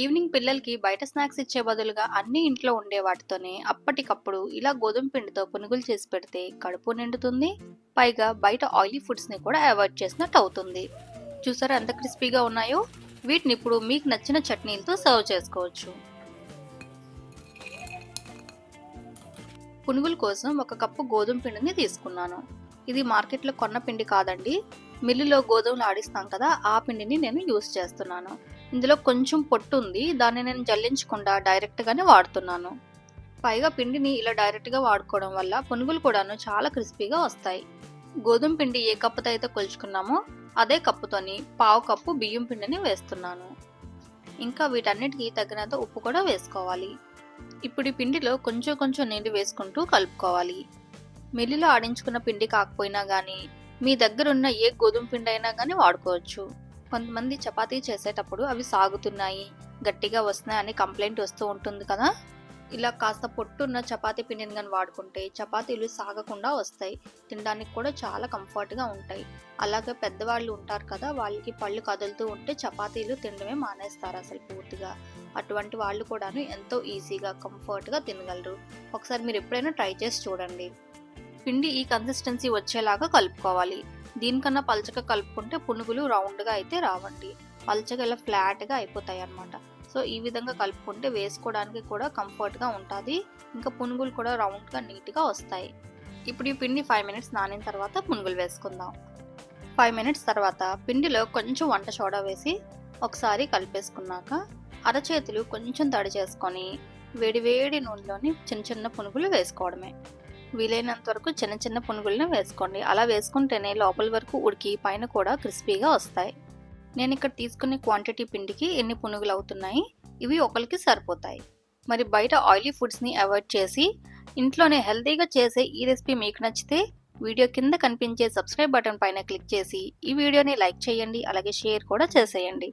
Evening పిల్లలకి బయట snacks ఇచ్చే బదులుగా అన్ని ఇంట్లో ఉండే వాటితోనే అప్పటికప్పుడు ఇలా గోధుమ పిండితో పునుగులు చేసి పెడితే కడుపు నిండుతుంది పైగా బయట ఆయిలీ ఫుడ్స్ని కూడా అవాయిడ్ చేసినట్టు అవుతుంది. చూసారా ఎంత క్రిస్పీగా ఉన్నాయో? వీటిని ఇప్పుడు మీకు నచ్చిన చట్నీలతో సర్వ్ చేసుకోవచ్చు. పునుగుల కోసం ఒక కప్పు గోధుమ పిండిని తీసుకున్నాను. ఇది మార్కెట్లో కొన్న పిండి కాదండి. మిల్లులో గోధుమలు ఆడిస్తాం కదా ఆ పిండిని నేను యూస్ చేస్తున్నాను. ఇందులో కొంచెం పొట్టు ఉంది. దాన్ని నేను జల్లించకుండా డైరెక్ట్గానే వాడుతున్నాను. పైగా పిండిని ఇలా డైరెక్ట్గా వాడుకోవడం వల్ల పునుగులు కూడాను చాలా క్రిస్పీగా వస్తాయి. గోధుమ పిండి ఏ కప్పుతో అయితే కొలుచుకున్నామో అదే కప్పుతోని పావు కప్పు బియ్యం పిండిని వేస్తున్నాను. ఇంకా వీటన్నిటికీ తగినంత ఉప్పు కూడా వేసుకోవాలి. ఇప్పుడు ఈ పిండిలో కొంచెం కొంచెం నీళ్ళు వేసుకుంటూ కలుపుకోవాలి. మిల్లులో ఆడించుకున్న పిండి కాకపోయినా కానీ మీ దగ్గరున్న ఏ గోధుమ పిండి అయినా కానీ వాడుకోవచ్చు. కొంతమంది చపాతీ చేసేటప్పుడు అవి సాగుతున్నాయి గట్టిగా వస్తున్నాయి అని కంప్లైంట్ వస్తూ ఉంటుంది కదా? ఇలా కాస్త పొట్టున్న చపాతీ పిండిని కానీ వాడుకుంటే చపాతీలు సాగకుండా వస్తాయి తినడానికి కూడా చాలా కంఫర్ట్గా ఉంటాయి. అలాగే పెద్దవాళ్ళు ఉంటారు కదా వాళ్ళకి పళ్ళు కదులుతూ ఉంటే చపాతీలు తినడమే మానేస్తారు అసలు పూర్తిగా. అటువంటి వాళ్ళు కూడాను ఎంతో ఈజీగా కంఫర్ట్గా తినగలరు. ఒకసారి మీరు ఎప్పుడైనా ట్రై చేసి చూడండి. పిండి ఈ కన్సిస్టెన్సీ వచ్చేలాగా కలుపుకోవాలి. దీనికన్నా పల్చగా కలుపుకుంటే పునుగులు రౌండ్గా అయితే రావండి. పల్చగా ఇలా ఫ్లాట్గా అయిపోతాయి అన్నమాట సో ఈ విధంగా కలుపుకుంటే వేసుకోవడానికి కూడా కంఫర్ట్గా ఉంటుంది. ఇంకా పునుగులు కూడా రౌండ్గా నీట్గా వస్తాయి. ఇప్పుడు ఈ పిండి ఫైవ్ మినిట్స్ నానిన తర్వాత పునుగులు వేసుకుందాం. ఫైవ్ మినిట్స్ తర్వాత పిండిలో కొంచెం వంట సోడా వేసి ఒకసారి కలిపేసుకున్నాక అరచేతులు కొంచెం తడి చేసుకొని వేడివేడి నూనెలోని చిన్న చిన్న పునుగులు వేసుకోవడమే. వీలైనంత వరకు చిన్న చిన్న పునుగులను వేసుకోండి. అలా వేసుకుంటేనే లోపల వరకు ఉడికి పైన కూడా క్రిస్పీగా వస్తాయి. నేను ఇక్కడ తీసుకునే క్వాంటిటీ పిండికి ఎన్ని పునుగులు అవుతున్నాయి? ఇవి ఒకరికి సరిపోతాయి. మరి బయట ఆయిలీ ఫుడ్స్ని అవాయిడ్ చేసి ఇంట్లోనే హెల్తీగా చేసే ఈ రెసిపీ మీకు నచ్చితే వీడియో కింద కనిపించే సబ్స్క్రైబ్ బటన్ పైన క్లిక్ చేసి ఈ వీడియోని లైక్ చేయండి అలాగే షేర్ కూడా చేసేయండి.